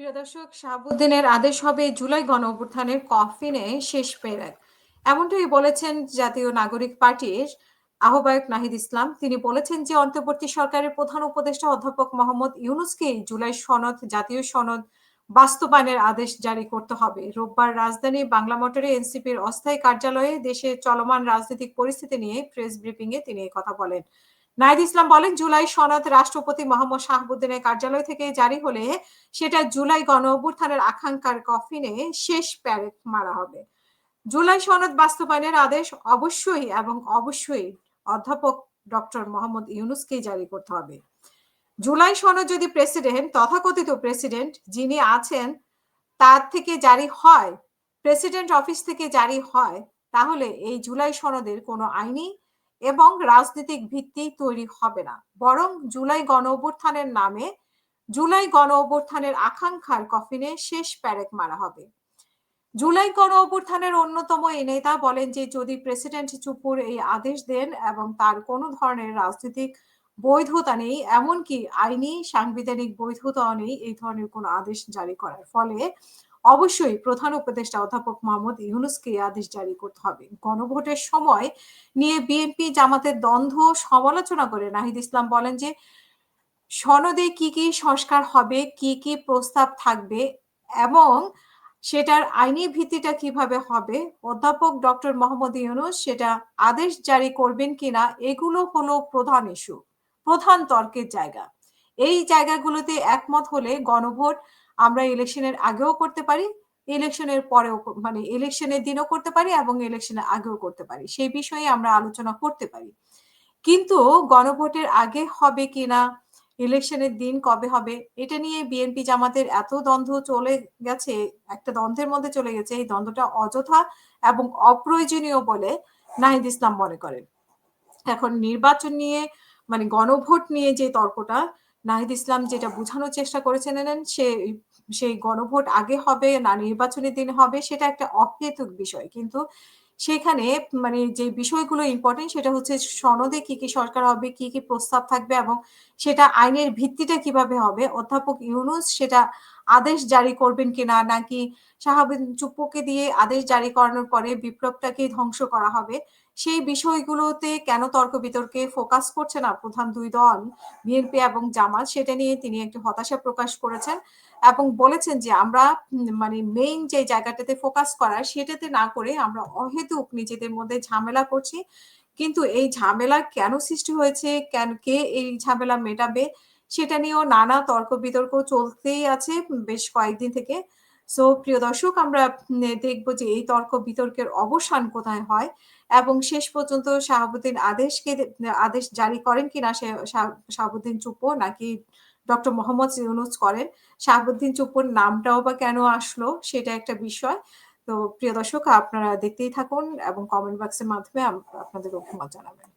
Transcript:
প্রিয় দর্শক শাহাবুদ্দিনের আদেশ হবে জুলাই গণ অভ্যুত্থানের কফিনে শেষ পেরেক। এমনটাই বলেছেন জাতীয় নাগরিক পার্টির আহ্বায়ক নাহিদ ইসলাম। তিনি বলেছেন যে, অন্তর্বর্তী সরকারের প্রধান উপদেষ্টা অধ্যাপক মোহাম্মদ ইউনুসকে জুলাই সনদ, জাতীয় সনদ বাস্তবায়নের আদেশ জারি করতে হবে। রোববার রাজধানী বাংলা মোটরে এনসিপির অস্থায়ী কার্যালয়ে দেশে চলমান রাজনৈতিক পরিস্থিতি নিয়ে প্রেস ব্রিফিং এ তিনি কথা বলেন। নাইদ ইসলাম বলেন, জুলাই সনদ রাষ্ট্রপতি মোহাম্মদ শাহাবুদ্দিনের কার্যালয় থেকে জারি হলে সেটা জুলাই গণ অভ্যুত্থানের আকাঙ্ক্ষার কফিনে শেষ প্যারেক মারা হবে। জুলাই সনদ বাস্তবায়নের আদেশ অবশ্যই এবং অবশ্যই অধ্যাপক ডক্টর মোহাম্মদ ইউনুসকেই জারি করতে হবে। জুলাই সনদ যদি প্রেসিডেন্ট, তথাকথিত প্রেসিডেন্ট যিনি আছেন, তার থেকে জারি হয়, প্রেসিডেন্ট অফিস থেকে জারি হয়, তাহলে এই জুলাই সনদের কোনো আইনি এবং রাজনৈতিক ভিত্তি তৈরি হবে না। বরং জুলাই গণ অভ্যুত্থানের নামে জুলাই গণ অভ্যুত্থানের আকাঙ্ক্ষার কফিনে শেষ প্যারেক মারা হবে। জুলাই গণ অভ্যুত্থানের অন্যতম এই নেতা বলেন যে, যদি প্রেসিডেন্ট চুপুর এই আদেশ দেন এবং তার কোনো ধরনের রাজনৈতিক বৈধতা নেই, এমনকি আইনি সাংবিধানিক বৈধতাও নেই, এই ধরনের কোনো আদেশ জারি করার ফলে অবশ্যই প্রধান উপদেষ্টা অধ্যাপক মোহাম্মদ ইউনুসকে আদেশ জারি করতে হবে। গণভোটের সময় নিয়ে বিএনপি জামাতের দ্বন্দ্ব সমালোচনা করে নাহিদ ইসলাম বলেন যে, সনদে কি কি সংস্কার হবে, কি কি প্রস্তাব থাকবে এবং সেটার আইনি ভিত্তিটা কীভাবে হবে, অধ্যাপক ডক্টর মোহাম্মদ ইউনুস সেটা আদেশ জারি করবেন কিনা, এগুলো হলো প্রধান ইস্যু, প্রধান তর্কের জায়গা। এই জায়গাগুলোতে একমত হলে গণভোট আমরা ইলেকশনের আগেও করতে পারি ইলেকশনের পরেও মানে ইলেকশনের দিনও করতে পারি এবং ইলেকশনের আগেও করতে পারি। সেই বিষয়ে আমরা আলোচনা করতে পারি। কিন্তু গণভোটের আগে হবে কিনা ইলেকশনের দিন কবে হবে, এটা নিয়ে বিএনপি জামাতের এত দ্বন্দ্ব চলে গেছে, একটা দ্বন্দ্বের মধ্যে চলে গেছে। এই দ্বন্দ্বটা অযথা এবং অপ্রয়োজনীয় বলে নাহিদ ইসলাম মনে করেন। এখন নির্বাচন নিয়ে মানে গণভোট নিয়ে যে তর্কটা নাহিদ ইসলাম যেটা বোঝানোর চেষ্টা করেছেন সে, সেই গণভোট আগে হবে না নির্বাচনের দিন হবে সেটা একটা অহেতুক বিষয়। কিন্তু সেখানে মানে যে বিষয়গুলো ইম্পর্টেন্ট সেটা হচ্ছে সনদে কি কি সরকার হবে, কি কি প্রস্তাব থাকবে এবং সেটা আইনের ভিত্তিটা কীভাবে হবে, অধ্যাপক ইউনুস সেটা আদেশ জারি করবেন কিনা, নাকি শাহাবুদ্দিন চুপ্পুকে দিয়ে আদেশ জারি করানোর পরে বিপ্লবটাকে ধ্বংস করা হবে, সেই বিষয়গুলোতে কেন তর্ক বিতর্কে ফোকাস করছে না প্রধান দুই দল, বিএনপি এবং জামাত, সেটা নিয়ে তিনি একটি হতাশা প্রকাশ করেছেন এবং বলেছেন যে আমরা মানে মেইন যে জায়গাটাতে ফোকাস করার সেটাতে না করে আমরা অহেতুক নিজেদের মধ্যে ঝামেলা করছি, কিন্তু এই ঝামেলা কেন সৃষ্টি হয়েছে, কেন, কে এই ঝামেলা মেটাবে সেটা নিয়েও নানা তর্ক বিতর্ক চলতেই আছে বেশ কয়েকদিন থেকে। সো প্রিয় দর্শক, আমরা দেখব যে এই তর্ক বিতর্কের অবসান কোথায় হয় এবং শেষ পর্যন্ত শাহাবুদ্দিন আদেশকে, আদেশ জারি করেন কিনা সে শাহাবুদ্দিন চুপ্প নাকি ডক্টর মোহাম্মদ ইউনুস করেন? শাহাবুদ্দিন চুপুর নামটাও বা কেন আসলো সেটা একটা বিষয়। তো, প্রিয় দর্শক, আপনারা দেখতেই থাকুন এবং কমেন্ট বক্সের মাধ্যমে আপনাদের অভিমত জানাবেন।